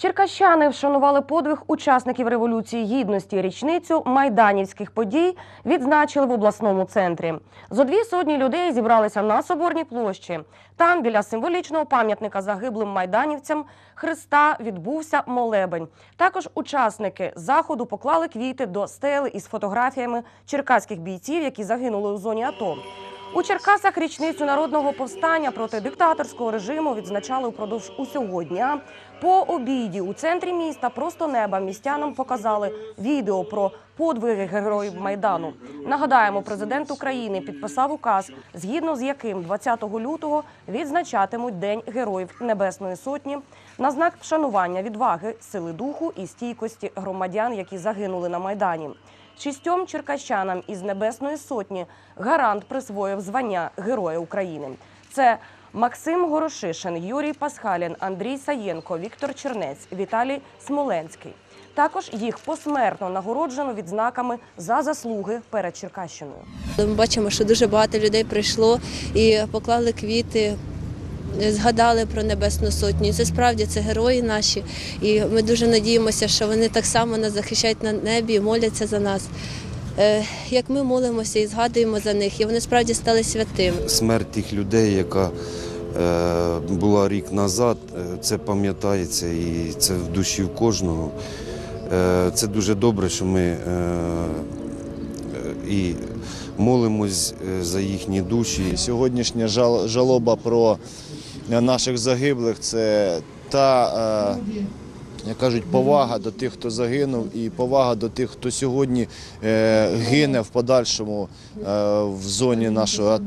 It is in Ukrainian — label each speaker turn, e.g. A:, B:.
A: Черкащани вшанували подвиг учасників Революції Гідності. Річницю майданівських подій відзначили в обласному центрі. Зо дві сотні людей зібралися на Соборній площі. Там, біля символічного пам'ятника загиблим майданівцям Христа, відбувся молебень. Також учасники заходу поклали квіти до стели із фотографіями черкаських бійців, які загинули у зоні АТО. У Черкасах річницю народного повстання проти диктаторського режиму відзначали упродовж усього дня. По обіді у центрі міста просто неба містянам показали відео про подвиги героїв майдану. Нагадаємо, президент України підписав указ, згідно з яким 20 лютого відзначатимуть День Героїв Небесної Сотні на знак вшанування відваги, сили духу і стійкості громадян, які загинули на майдані. Шістьом черкащанам із Небесної Сотні гарант присвоїв звання Героя України. Це Максим Горошишин, Юрій Пасхалін, Андрій Саєнко, Віктор Чернець, Віталій Смоленський. Також їх посмертно нагороджено відзнаками за заслуги перед Черкащиною.
B: Ми бачимо, що дуже багато людей прийшло і поклали квіти. Згадали про Небесну Сотню. І Це справді це герої наші. І ми дуже надіємося, що вони так само нас захищають на небі і моляться за нас. Е, Як ми молимося і згадуємо за них, і вони справді стали святими.
C: Смерть тих людей, яка е, була рік назад, е, це пам'ятається і це в душі в кожного. Це дуже добре, що ми і молимось за їхні душі.
D: Сьогоднішня жал- жалоба про наших загиблих це та, е, як кажуть, повага до тих, хто загинув, і повага до тих, хто сьогодні е, гине в подальшому е, в зоні нашого АТО.